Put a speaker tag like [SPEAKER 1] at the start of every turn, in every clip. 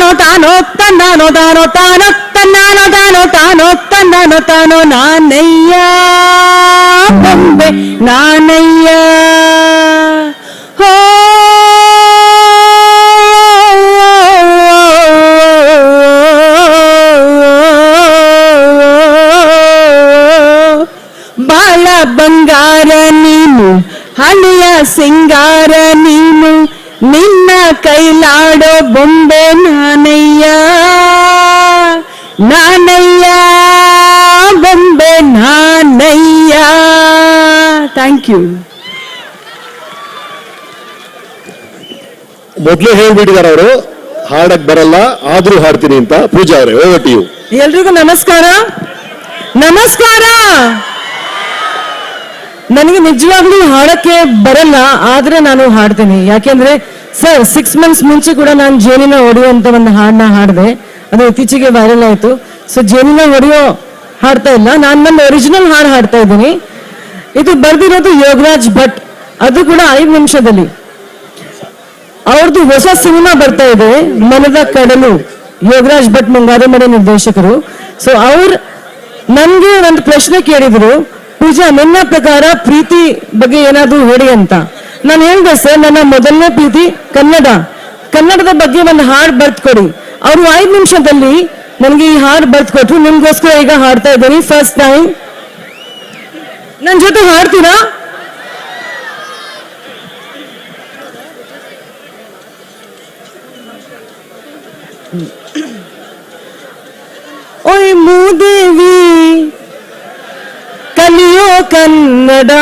[SPEAKER 1] ನಾನು ತಾನೋ ತನ್ನಾನೋ ತಾನೋ ತಾನೋ ತನ್ನಾನೋ ತಾನೋ ತಾನೋ ತನ್ನಾನೋ ನಾನು ತಾನೋ ನಾನಯ್ಯ. ಬೊಂಬೆ ನಾನಯ್ಯ. ಹೋ ಬಾಳ ಬಂಗಾರ ನೀನು, ಹಳೆಯ ಸಿಂಗಾರ ನೀನು ನಿನ್ನ ಕೈಲಾಡೋ ಬೊಂಬೆ ನಾನಯ್ಯ. ನಾನಯ್ಯ ಬೊಂಬೆ ನಾನಯ್ಯ. ಥ್ಯಾಂಕ್ ಯು
[SPEAKER 2] ಮೊದ್ಲೇ ಹೇಳ್ಬಿಟ್ಟಿದ್ದಾರೆ ಅವರು ಹಾಡಕ್ ಬರಲ್ಲ ಆದ್ರೂ ಹಾಡ್ತೀನಿ ಅಂತ ಪೂಜಾ ಅವರೇ ಓವರ್ ಟು ಯು
[SPEAKER 1] ಎಲ್ರಿಗೂ ನಮಸ್ಕಾರ. ನಮಸ್ಕಾರ. ನನಗೆ ನಿಜವಾಗ್ಲೂ ಹಾಡಕ್ಕೆ ಬರಲ್ಲ ಆದ್ರೆ ನಾನು ಹಾಡ್ತೀನಿ. ಯಾಕೆಂದ್ರೆ ಸರ್ ಸಿಕ್ಸ್ ಮಂತ್ಸ್ ಮುಂಚೆ ಕೂಡ ನಾನು ಜೇನಿನ ಒಡೆಯುವಂತ ಒಂದು ಹಾಡನ್ನ ಹಾಡಿದೆ. ಅದು ಇತ್ತೀಚೆಗೆ ವೈರಲ್ ಆಯ್ತು. ಸೊ ಜೇನಿನ ಒಡೆಯೋ ಹಾಡ್ತಾ ಇಲ್ಲ. ನಾನು ನನ್ನ ಒರಿಜಿನಲ್ ಹಾಡು ಹಾಡ್ತಾ ಇದ್ದೀನಿ. ಇದು ಬರ್ದಿರೋದು ಯೋಗರಾಜ್ ಭಟ್. ಅದು ಕೂಡ ಐದು ನಿಮಿಷದಲ್ಲಿ. ಅವ್ರದ್ದು ಹೊಸ ಸಿನಿಮಾ ಬರ್ತಾ ಇದೆ. ಮನದ ಕಡಲು. ಯೋಗರಾಜ್ ಭಟ್ ಮುಂಗಾರಮನೆ ನಿರ್ದೇಶಕರು. ಸೊ ಅವ್ರ ನನ್ಗೆ ಒಂದು ಪ್ರಶ್ನೆ ಕೇಳಿದ್ರು. ಪೂಜಾ, ನನ್ನ ಪ್ರಕಾರ ಪ್ರೀತಿ ಬಗ್ಗೆ ಏನಾದರೂ ಹೇಳಿ ಅಂತ. ನಾನು ಹೇಳ್ದೆ ಸರ್, ನನ್ನ ಮೊದಲನೇ ಪ್ರೀತಿ ಕನ್ನಡ. ಕನ್ನಡದ ಬಗ್ಗೆ ಒಂದು ಹಾಡು ಬರ್ತ್ಕೊಡಿ ಅವರು ಐದು ನಿಮಿಷದಲ್ಲಿ ನನಗೆ ಈ ಹಾಡು ಬರ್ತ್ಕೊಟ್ರು ನಿಮ್ಗೋಸ್ಕರ ಈಗ ಹಾಡ್ತಾ ಇದ್ದೀನಿ. ಫಸ್ಟ್ ಟೈಮ್ ನನ್ನ ಜೊತೆ ಹಾಡ್ತೀರಾ? ಓಯ್ ಮೂದೇವಿ, ಕಲಿಯೋ ಕನ್ನಡ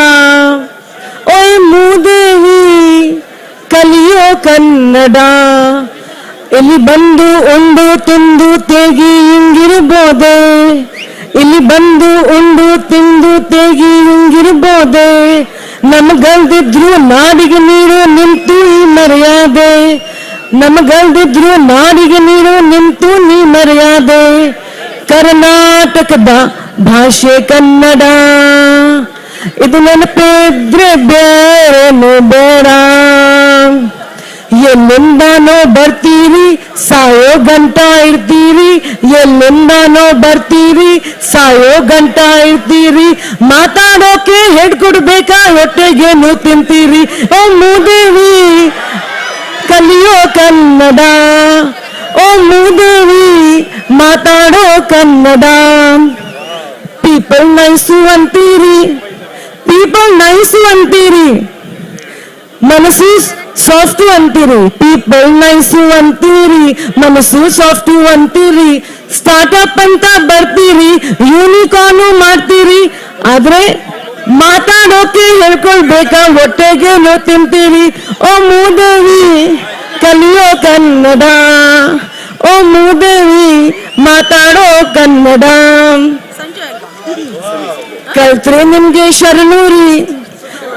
[SPEAKER 1] ಓಯ್ ಮೂದೇವಿ ಕಲಿಯೋ ಕನ್ನಡ. ಇಲ್ಲಿ ಬಂದು ಉಂಡು ತಿಂದು ತೇಗಿ ಹಿಂಗಿರ್ಬೋದೆ. ಇಲ್ಲಿ ಬಂದು ಉಂಡು ತಿಂದು ತೇಗಿ ಹಿಂಗಿರ್ಬೋದೆ. ನಮಗಲ್ದಿದ್ರು ನಾಡಿಗೆ ನೀರು ನಿಂತು ಈ ಮರ್ಯಾದೆ. ನಮಗಲ್ದಿದ್ರು ನಾಡಿಗೆ ನೀರು ನಿಂತು ನೀ ಮರ್ಯಾದೆ. ಕರ್ನಾಟಕದ ಭಾಷೆ ಕನ್ನಡ. ಇದು ನೆನಪಿದ್ರೆ ಬೇರೇನು ಬೇಡ. ಎಲ್ಲಿಂದಾನೋ ಬರ್ತೀರಿ, ಸಾಯೋ ಗಂಟ ಇರ್ತೀರಿ. ಎಲ್ಲಿಂದಾನೋ ಬರ್ತೀರಿ, ಸಾಯೋ ಗಂಟ ಇರ್ತೀರಿ. ಮಾತಾಡೋಕೆ ಹೆಡ್ ಕೊಡ್ಬೇಕಾ, ಹೊಟ್ಟೆಗೇನು ತಿಂತೀರಿ. ಓ ಮೂದೇವಿ, ಕಲಿಯೋ ಕನ್ನಡ. ಓ ಮೂದೇವಿ, ಮಾತಾಡೋ ಕನ್ನಡ. ಪೀಪಲ್ ನೈಸು ಅಂತೀರಿ. ಪೀಪಲ್ ನೈಸು ಅಂತೀರಿ. ಮನಸ್ಸು ಸಾಫ್ಟ್ ಅಂತೀರಿ ಪೀಪಲ್ ನೈಸು ಅಂತೀರಿ ಮನಸ್ಸು ಸಾಫ್ಟ್ ಅಂತೀರಿ ಸ್ಟಾರ್ಟ್ಅಪ್ ಅಂತ ಬರ್ತೀರಿ ಯೂನಿಕಾರ್ನು ಮಾಡ್ತೀರಿ ಆದ್ರೆ ಮಾತಾಡೋಕೆ ಹೇಳ್ಕೊಳ್ಬೇಕಾ ಹೊಟ್ಟೆಗೆ ನೋ ತಿಂತೀರಿ ಓ ಮೂದೇವಿ ಕಲಿಯೋ ಕನ್ನಡ ಓ ಮೂದೇವಿ ಮಾತಾಡೋ ಕನ್ನಡ ಕಲ್ತ್ರೆ ನಿಮ್ಗೆ ಶರಣೂರಿ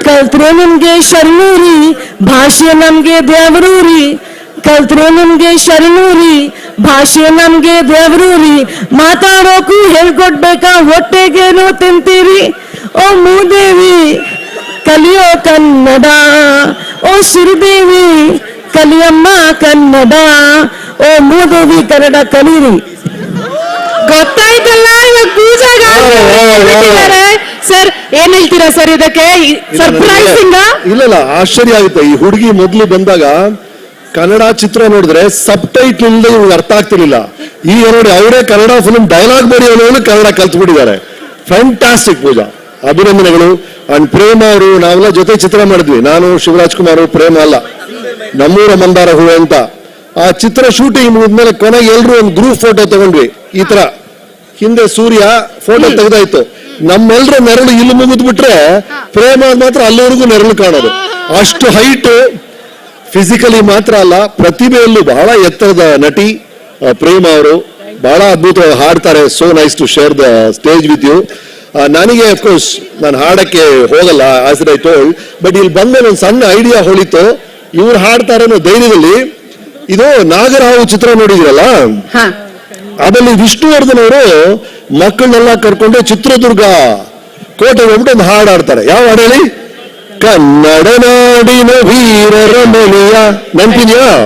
[SPEAKER 1] ಕಲ್ತ್ರೆ ನಿಮ್ಗೆ ಶರಣೂರಿ, ಭಾಷೆ ನಮ್ಗೆ ದೇವರೂರಿ. ಕಲ್ತ್ರೆ ನಿಮ್ಗೆ ಶರಣೂರಿ, ಭಾಷೆ ನಮ್ಗೆ ದೇವರೂರಿ. ಮಾತಾಡೋಕು ಹೇಳ್ಕೊಡ್ಬೇಕಾ, ಹೊಟ್ಟೆಗೇನು ತಿಂತೀರಿ? ಓ ಮೂದೇವಿ, ಕಲಿಯೋ ಕನ್ನಡ. ಓ ಶ್ರೀದೇವಿ ಕಲಿಯಮ್ಮ ಕನ್ನಡ. ಓ ಮೂದೇವಿ ಕನ್ನಡ ಕಲೀರಿ. ಗೊತ್ತಾಯ್ತಲ್ಲ? ಸರ್ ಏನ್ ಹೇಳ್ತೀರಾ ಸರ್ ಇದಕ್ಕೆ? ಸರ್ಪ್ರೈಸಿಂಗ್?
[SPEAKER 2] ಇಲ್ಲ ಇಲ್ಲ ಆಶ್ಚರ್ಯ ಆಗುತ್ತೆ. ಈ ಹುಡುಗಿ ಮೊದಲು ಬಂದಾಗ ಕನ್ನಡ ಚಿತ್ರ ನೋಡಿದ್ರೆ ಸಬ್ ಟೈಟ್ಲ್ ಇಲ್ಲದೆ ಇವ್ರಿಗೆ ಅರ್ಥ ಆಗ್ತಿರ್ಲಿಲ್ಲ. ಈಗ ನೋಡಿ ಅವರೇ ಕನ್ನಡ ಫಿಲ್ಮ್ ಡೈಲಾಗ್ ಬರೆಯೋನು ಕನ್ನಡ ಕಲ್ತ್ಬಿಟ್ಟಿದ್ದಾರೆ ಫ್ಯಾಂಟಾಸ್ಟಿಕ್ ಪೂಜಾ. ಅಭಿನಂದನೆಗಳು. ಅಂಡ್ ಪ್ರೇಮ ಅವರು ನಾವೆಲ್ಲ ಜೊತೆ ಚಿತ್ರ ಮಾಡಿದ್ವಿ. ನಾನು ಶಿವರಾಜ್ ಕುಮಾರ್ ಪ್ರೇಮ ಅಲ್ಲ. ನಮ್ಮೂರ ಮಂದಾರ ಹೂ ಅಂತ. ಆ ಚಿತ್ರ ಶೂಟಿಂಗ್ ಮುಗಿದ್ಮೇಲೆ ಕೊನೆಗೆ ಎಲ್ಲರೂ ಒಂದು ಗ್ರೂಪ್ ಫೋಟೋ ತಗೊಂಡ್ವಿ. ಈ ತರ. ಹಿಂದೆ ಸೂರ್ಯ ಫೋಟೋ ತೆಗೆದಾಯ್ತು. ನಮ್ಮೆಲ್ಲರ ನೆರಳು ಇಲ್ಲಿ ಮುಗಿದ್ಬಿಟ್ರೆ ಪ್ರೇಮ ಮಾತ್ರ ಅಲ್ಲಿವರೆಗೂ ನೆರಳು ಕಾಣೋದು. ಅಷ್ಟು ಹೈಟ್ ಫಿಸಿಕಲಿ ಮಾತ್ರ ಅಲ್ಲ ಪ್ರತಿಭೆಯಲ್ಲೂ ಬಹಳ ಎತ್ತರದ ನಟಿ ಪ್ರೇಮ ಅವರು. ಬಹಳ ಅದ್ಭುತವಾಗಿ ಹಾಡ್ತಾರೆ. So nice to share the stage with you ನನಗೆ ಅಫ್ಕೋರ್ಸ್ ನಾನು ಹಾಡಕ್ಕೆ ಹೋಗಲ್ಲ ಆಸ್ ಐ ಟೋಲ್ ಬಟ್ ಇಲ್ಲಿ ಬಂದ ಒಂದು ಸಣ್ಣ ಐಡಿಯಾ ಹೊಳಿತು. ಇವ್ರು ಹಾಡ್ತಾರೆ ಅನ್ನೋ ಧೈರ್ಯದಲ್ಲಿ ಇದು ನಾಗರಹಾವು ಚಿತ್ರ ನೋಡಿದಿರಲ್ಲ? ಅದರಲ್ಲಿ ವಿಷ್ಣುವರ್ಧನ್ ಅವರು ಮಕ್ಕಳನ್ನೆಲ್ಲ ಕರ್ಕೊಂಡು ಚಿತ್ರದುರ್ಗ ಕೋಟೆ ಹೋಗ್ಬಿಟ್ಟು ಒಂದು ಹಾಡು ಆಡ್ತಾರೆ ಯಾವ ಹಾಡು ಹೇಳಿ? ಕನ್ನಡ ನಾಡಿನ ವೀರರ ಮನೆಯ. ನೆನಪಿದ್ಯಾ?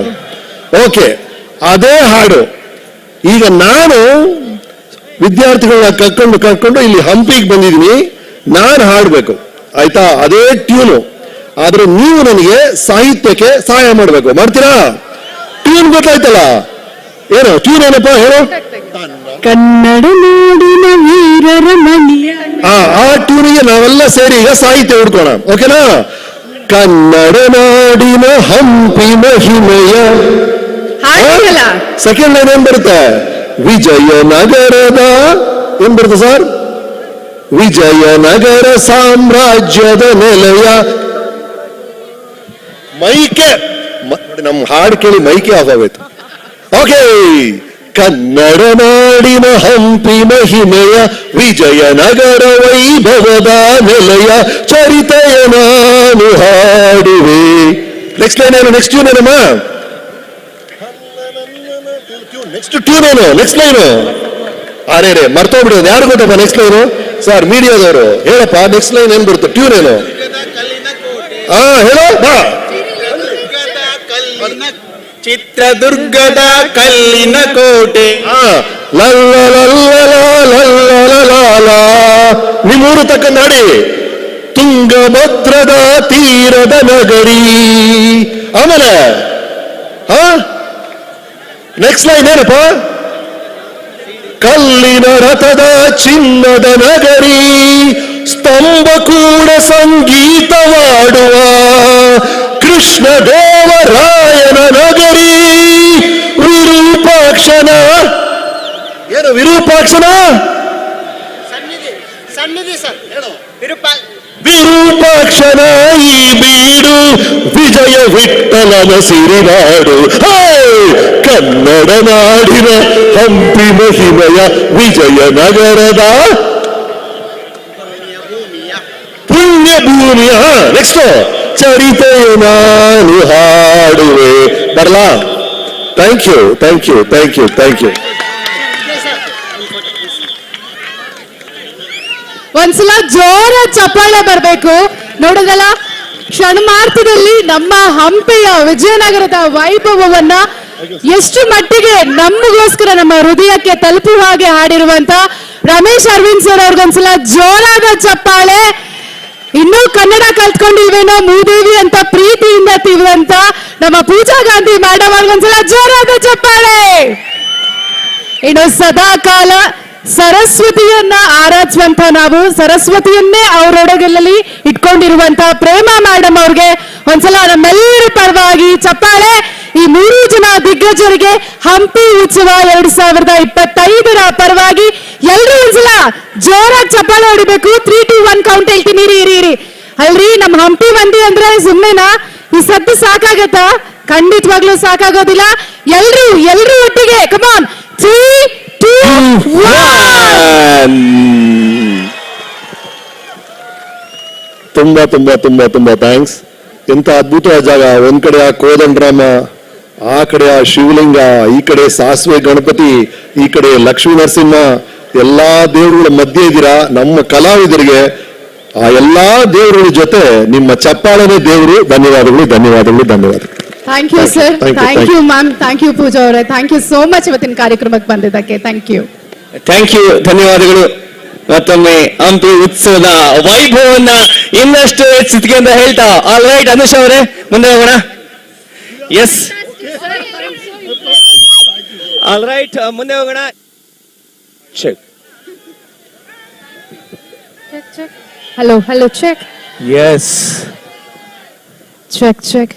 [SPEAKER 2] ಓಕೆ, ಅದೇ ಹಾಡು. ಈಗ ನಾನು ವಿದ್ಯಾರ್ಥಿಗಳನ್ನ ಕರ್ಕೊಂಡು ಕರ್ಕೊಂಡು ಇಲ್ಲಿ ಹಂಪಿಗೆ ಬಂದಿದ್ದೀನಿ. ನಾನು ಹಾಡಬೇಕು. ಆಯ್ತಾ? ಅದೇ ಟ್ಯೂನು. ಆದ್ರೆ ನೀವು ನನಗೆ ಸಾಹಿತ್ಯಕ್ಕೆ ಸಹಾಯ ಮಾಡಬೇಕು. ಮಾಡ್ತೀರಾ? ಟ್ಯೂನ್ ಗೊತ್ತಾಯ್ತಲ್ಲ? ಏನು ಟ್ಯೂನ್ ಏನಪ್ಪ ಹೇಳು.
[SPEAKER 1] ಕನ್ನಡ ನಾಡಿನ ವೀರರ ಮಣಿಯ
[SPEAKER 2] ಆ ಆ ಟ್ಯೂನಿಗೆ ನಾವೆಲ್ಲ ಸೇರಿ ಈಗ ಸಾಹಿತ್ಯ ಹುಡ್ಕೋಣ ಓಕೆನಾ? ಕನ್ನಡ ನಾಡಿನ ಹಂಪಿ ಮಹಿಮೆಯ ಸೆಕೆಂಡ್ ಲೈನ್ ಏನ್ ಬರುತ್ತೆ? ವಿಜಯನಗರದ ಏನ್ ಬರುತ್ತೆ ಸರ್? ವಿಜಯನಗರ ಸಾಮ್ರಾಜ್ಯದ ನೆಲೆಯ. ಮೈಕೆ ನಮ್ಮ ಹಾಡು ಕೇಳಿ ಮೈಕೆ ಆಗೋಯ್ತು ಓಕೆ. ಕನ್ನಡ ನಾಡಿನ ಹಂಪಿ ಮಹಿಮೆಯ ವಿಜಯನಗರ ವೈಭವದ ನೆಲೆಯ ಚರಿತೆಯ ನಾನು ಹಾಡುವೆ. ನೆಕ್ಸ್ಟ್ ಲೈನ್ ಏನು? ನೆಕ್ಸ್ಟ್ ಟ್ಯೂನ್ ಏನಮ್ಮ? ನೆಕ್ಸ್ಟ್ ಟ್ಯೂನ್ ಏನು? ನೆಕ್ಸ್ಟ್ ಲೈನು ಅರೆ ರೇ ಮರ್ತೋಗ್ಬಿಡೋದು ಯಾರು ಗೊತ್ತಪ್ಪ ನೆಕ್ಸ್ಟ್ ಲೈನು ಸರ್ ಮೀಡಿಯಾದವರು ಹೇಳಪ್ಪ ನೆಕ್ಸ್ಟ್ ಲೈನ್ ಏನ್ ಬರುತ್ತೆ? ಟ್ಯೂನ್ ಏನು? ಹಾ ಹೇಳೋ ಬಾ.
[SPEAKER 3] ಚಿತ್ರದುರ್ಗದ ಕಲ್ಲಿನ ಕೋಟೆ.
[SPEAKER 2] ನಿಮ್ಮೂರು ತಕ್ಕಂತ ಹಾಡಿ ತುಂಗಭದ್ರದ ತೀರದ ನಗರಿ. ಆಮೇಲೆ ಹಾ ನೆಕ್ಸ್ಟ್ ಲೈನ್ ಏನಪ್ಪ? ಕಲ್ಲಿನ ರಥದ ಚಿನ್ನದ ನಗರಿ. ಸ್ತಂಭ ಕೂಡ ಸಂಗೀತವಾಡುವ ಕೃಷ್ಣ ದೇವರಾಯನ ನಗರಿ ವಿರೂಪಾಕ್ಷನ? ಏನು ವಿರೂಪಾಕ್ಷನ?
[SPEAKER 3] ಸನ್ನಿಧಿ ಸನ್ನಿಧಿ ಸರ್ ಹೇಳು.
[SPEAKER 2] ವಿರೂಪಾಕ್ಷನ ಈ ಬೀಡು ವಿಜಯ ವಿಠಲನ ಸಿರಿನಾಡು ಹೇ! ಕನ್ನಡ ನಾಡಿನ ಹಂಪಿ ಮಹಿಮಯ ವಿಜಯ ನಗರದ
[SPEAKER 3] ಭೂಮಿಯ
[SPEAKER 2] ಪುಣ್ಯ ಭೂಮಿಯ ನೆಕ್ಸ್ಟ್ ಚರಿತೆಯ ನಾನು ಹಾಡುವೆ. ಬರಲಾ? Thank you thank you thank you thank you
[SPEAKER 4] ಒಂದ್ಸಲ ಜೋರ ಚಪ್ಪಾಳೆ ಬರಬೇಕು. ನೋಡೋದಲ್ಲ ಕ್ಷಣಮಾರ್ಥದಲ್ಲಿ ನಮ್ಮ ಹಂಪೆಯ ವಿಜಯನಗರದ ವೈಭವವನ್ನ ಎಷ್ಟು ಮಟ್ಟಿಗೆ ನಮಗೋಸ್ಕರ ನಮ್ಮ ಹೃದಯಕ್ಕೆ ತಲುಪುವ ಹಾಗೆ ಹಾಡಿರುವಂತ ರಮೇಶ್ ಅರವಿಂದ್ ಸರ್ ಅವ್ರಿಗೊಂದ್ಸಲ ಜೋರಾದ ಚಪ್ಪಾಳೆ. ಇನ್ನೂ ಕನ್ನಡ ಕಲ್ತ್ಕೊಂಡಿಲ್ವೇನೋ ಮೂದೇವಿ ಅಂತ ಪ್ರೀತಿಯಿಂದ ತಿರುವಂತ ನಮ್ಮ ಪೂಜಾ ಗಾಂಧಿ ಮೇಡಮ್ ಅವ್ರಿಗೊಂದ್ಸಲ ಜೋರಾದ ಚಪ್ಪಾಳೆ. ಇನ್ನು ಸದಾ ಕಾಲ ಸರಸ್ವತಿಯನ್ನ ಆರಾಧಿಸುವಂತ ನಾವು ಸರಸ್ವತಿಯನ್ನೇ ಅವರೊಡಗಲ್ಲಿ ಇಟ್ಕೊಂಡಿರುವಂತ ಪ್ರೇಮ ಮೇಡಮ್ ಅವ್ರಿಗೆ ಒಂದ್ಸಲ ನಮ್ಮೆಲ್ಲರ ಪರವಾಗಿ ಚಪ್ಪಾಳೆ. ಈ ಮೂರು ಜನ ದಿಗ್ಗಜರಿಗೆ ಹಂಪಿ ಉತ್ಸವ ಎರಡ್ ಸಾವಿರದ ಇಪ್ಪತ್ತೈದರ ಪರವಾಗಿ ಎಲ್ರು ಒಂದ್ಸಲ ಜೋರಾಗಿ ಚಪ್ಪಾಳೆ ಹೊಡಿಬೇಕು. ತ್ರೀ ಟು ಒನ್ ಕೌಂಟ್ ಹೇಳ್ತೀನಿ. ಇರಿ ಇರಿ ಇರಿ. ಅಲ್ರಿ, ನಮ್ ಹಂಪಿ ಮಂದಿ ಅಂದ್ರೆ ಸುಮ್ನೆನಾ? ಈ ಸದ್ದು ಸಾಕಾಗತ್ತ? ಖಂಡಿತವಾಗ್ಲೂ ಸಾಕಾಗೋದಿಲ್ಲ. ಎಲ್ರು ಎಲ್ರು ಒಟ್ಟಿಗೆ ಕಮಾನ್ ತ್ರೀ ಟೂ
[SPEAKER 2] ತುಂಬಾ ತುಂಬಾ ತುಂಬಾ ತುಂಬಾ ಥ್ಯಾಂಕ್ಸ್ ಎಂತ ಅದ್ಭುತವಾದ ಜಾಗ. ಒಂದ್ ಕಡೆ ಆ ಕೋದಂಡರಾಮ ಆ ಕಡೆ ಆ ಶಿವಲಿಂಗ ಈ ಕಡೆ ಸಾಸಿವೆ ಗಣಪತಿ ಈ ಕಡೆ ಲಕ್ಷ್ಮೀ ನರಸಿಂಹ ಎಲ್ಲಾ ದೇವರುಗಳ ಮಧ್ಯೆ ಇದ್ದೀರಾ? ನಮ್ಮ ಕಲಾವಿದರಿಗೆ ಆ ಎಲ್ಲಾ ದೇವರುಗಳ ಜೊತೆ ನಿಮ್ಮ ಚಪ್ಪಾಳನೆ ದೇವರು. ಧನ್ಯವಾದಗಳು ಧನ್ಯವಾದಗಳು ಧನ್ಯವಾದಗಳು.
[SPEAKER 4] Thank you sir
[SPEAKER 2] Thank
[SPEAKER 4] thank you ma'am thank you Pooja ಅವರೇ. ಥ್ಯಾಂಕ್ ಯು ಸೋ ಮಚ್ ಇವತ್ತಿನ ಕಾರ್ಯಕ್ರಮಕ್ಕೆ ಬಂದಿದ್ದಕ್ಕೆ. ಥ್ಯಾಂಕ್ ಯು
[SPEAKER 3] ಥ್ಯಾಂಕ್ ಯು ಧನ್ಯವಾದಗಳು. ಮತ್ತೊಮ್ಮೆ ಹಂಪಿ ಉತ್ಸವದ ವೈಭವವನ್ನ ಇನ್ನಷ್ಟು ಹೆಚ್ಚಿಗೆ ಅಂತ ಹೇಳ್ತಾ. ಆಲ್ ರೈಟ್ ಅನುಷ್ ಅವರೇ ಮುಂದೆ ಹೋಗೋಣ. ಎಸ್ ಆಲ್ ರೈಟ್ ಮುಂದೆ ಹೋಗೋಣ. Check
[SPEAKER 4] hello hello check
[SPEAKER 3] yes
[SPEAKER 4] check check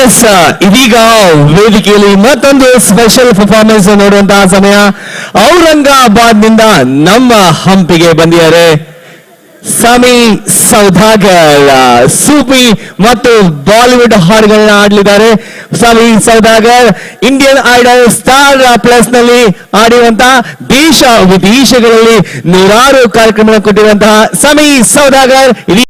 [SPEAKER 3] yes ಇದೀಗ ವೇದಿಕೆಯಲ್ಲಿ ಮತ್ತೊಂದು ಸ್ಪೆಷಲ್ ಪರ್ಫಾರ್ಮೆನ್ಸ್ ನೋಡುವಂತಹ ಸಮಯ. ಔರಂಗಾಬಾದ್ನಿಂದ ನಮ್ಮ ಹಂಪಿಗೆ ಬಂದಿದ್ದಾರೆ. ಸಮಿ ಸೌದಾಗರ್ ಸೂಪಿ ಮತ್ತು ಬಾಲಿವುಡ್ ಹಾಡುಗಳನ್ನ ಆಡಲಿದ್ದಾರೆ Sami Saudagar, Indian Idol Star ಪ್ಲಸ್ನಲ್ಲಿ ಆಡಿರುವಂತಹ ದೇಶ ವಿದೇಶಗಳಲ್ಲಿ ನೂರಾರು ಕಾರ್ಯಕ್ರಮ ಕೊಟ್ಟಿರುವಂತಹ ಸಮಿ ಸೌದಾಗರ್.